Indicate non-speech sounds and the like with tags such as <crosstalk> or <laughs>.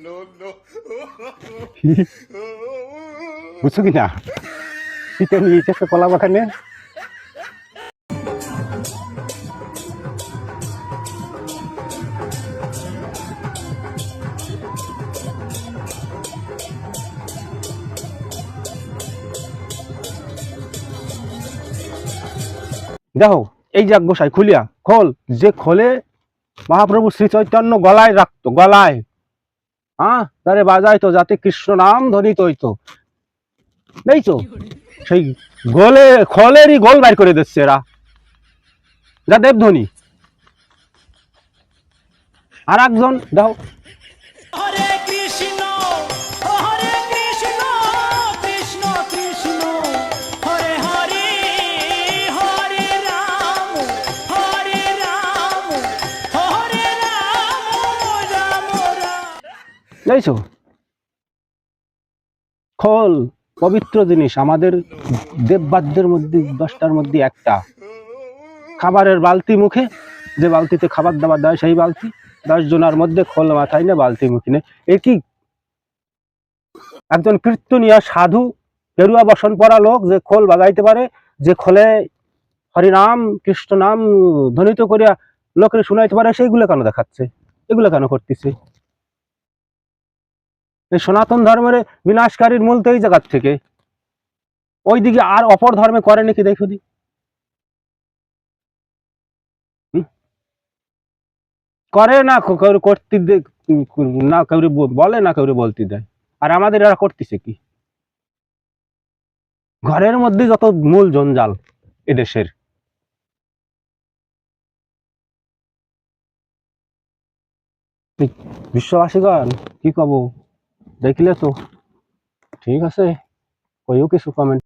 <laughs> বুঝছ কি না শীতে নিয়ে এসেছে কলা বাগানে। দেখো, এই যাক গোসাই খুলিয়া খোল, যে খোলে মহাপ্রভু শ্রী চৈতন্য গলায় রাখতো, গলায়। হ্যাঁ? তারে বাজাইতো যাতে কৃষ্ণ নাম ধরিত হইতো। নেই তো? সেই গোলে, খলেরই গোল বাইর করে দিচ্ছে এরা। যা দেবধ্বনি। আর একজন দেখো যাইছো খোল, পবিত্র জিনিস, আমাদের দেববাদ্যের মধ্যে, দশটার মধ্যে একটা। খাবারের বালতি মুখে, যে বালতিতে খাবার দাবার দেয়, সেই বালতি। দশ জনের মধ্যে খোল মাথায় না, বালতি মুখে নে। এ কি? একজন কীর্তনিয়া, সাধু গেরুয়া বসন পরা লোক যে খোল বাজাইতে পারে, যে খোলে হরিনাম কৃষ্ণ নাম ধ্বনিত করিয়া লোকের শুনাইতে পারে, সেইগুলো কেন দেখাচ্ছে? এগুলো কেন করতেছে? এই সনাতন ধর্মের বিনাশকারীর মূল তো এই জায়গার থেকে। ওইদিকে আর অপর ধর্মে করে নাকি দেখো দি? করে না করতে না, কেউ বলে না, কেউ বলতে দেয়। আর আমাদের এরা করতেছে কি? ঘরের মধ্যে যত মূল জঞ্জাল এদেশের বিশ্ববাসীগণ, কি কব? দেখলে তো? ঠিক আছে কইও কিছু কমেন্ট